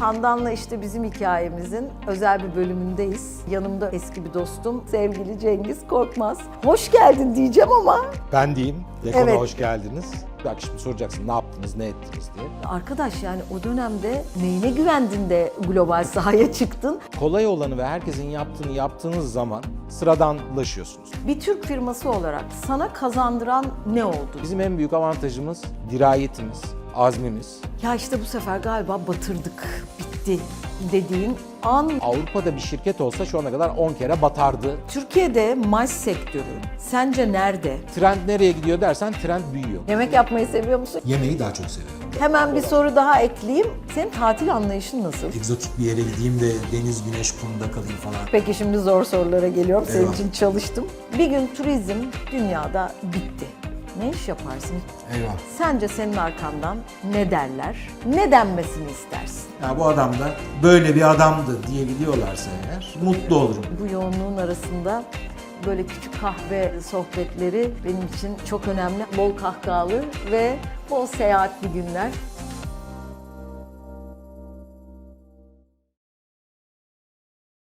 Handan'la işte bizim hikayemizin özel bir bölümündeyiz. Yanımda eski bir dostum sevgili Cengiz Korkmaz. Hoş geldin diyeceğim ama Ben diyeyim. Dekona Evet. hoş geldiniz. Bak şimdi soracaksın ne yaptınız, ne ettiniz diye. arkadaş yani o dönemde neyine güvendin de global sahaya çıktın? Kolay olanı ve herkesin yaptığını yaptığınız zaman sıradanlaşıyorsunuz. Bir Türk firması olarak sana kazandıran ne oldu? Bizim en büyük avantajımız dirayetimiz, azmimiz. Ya işte bu sefer galiba batırdık, bitti dediğin an Avrupa'da bir şirket olsa şu ana kadar 10 kere batardı. Türkiye'de maç sektörü sence nerede? Trend nereye gidiyor dersen trend büyüyor. Yemek yapmayı seviyor musun? Yemeği daha çok seviyorum. Hemen bir soru daha ekleyeyim. Senin tatil anlayışın nasıl? Egzotik bir yere gideyim de deniz, güneş, kumda kalayım falan. Peki şimdi zor sorulara geliyorum. Senin Eyvah. için çalıştım. Bir gün turizm dünyada bitti. Ne iş yaparsın? Eyvah. Sence senin arkandan ne derler? Ne denmesini istersin? Ya bu adam da böyle bir adamdı diye biliyorlarsa eğer mutlu olurum. Bu yoğunluğun arasında böyle küçük kahve sohbetleri benim için çok önemli. Bol kahkahalı ve bol seyahatli günler.